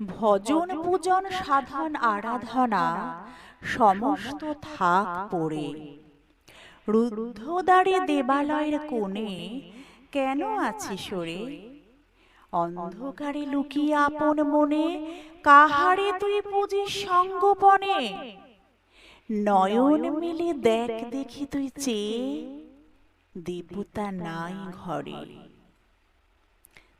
ভজন, পূজন, সাধন, আরাধনা সমস্ত থাক পড়ে। রুদ্ধদ্বারে দেবালয়ের কোণে কেন আছি সরে অন্ধকারে লুকিয়ে আপন মনে কাহারে তুই পুজিস সঙ্গপনে নয়ন মিলে দেখ দেখি তুই চেয়ে, দেবতা নাই ঘরে।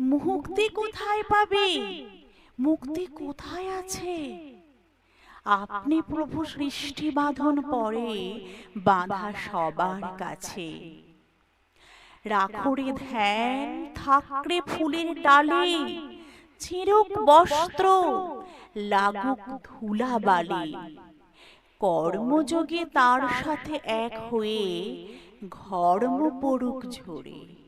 মুক্তি কোথায় পাবে? মুক্তি কোথায় আছে? আপনি প্রভু সৃষ্টি বাঁধন পরে বাঁধা সবার কাছে। রাখরে ধ্যান থাকরে ফুলের ডালে। ছিড়ুক বস্ত্র, লাগুক ধুলা বালি। কর্মযোগে তার সাথে এক হয়ে ঘর্ম পড়ুক ঝরে।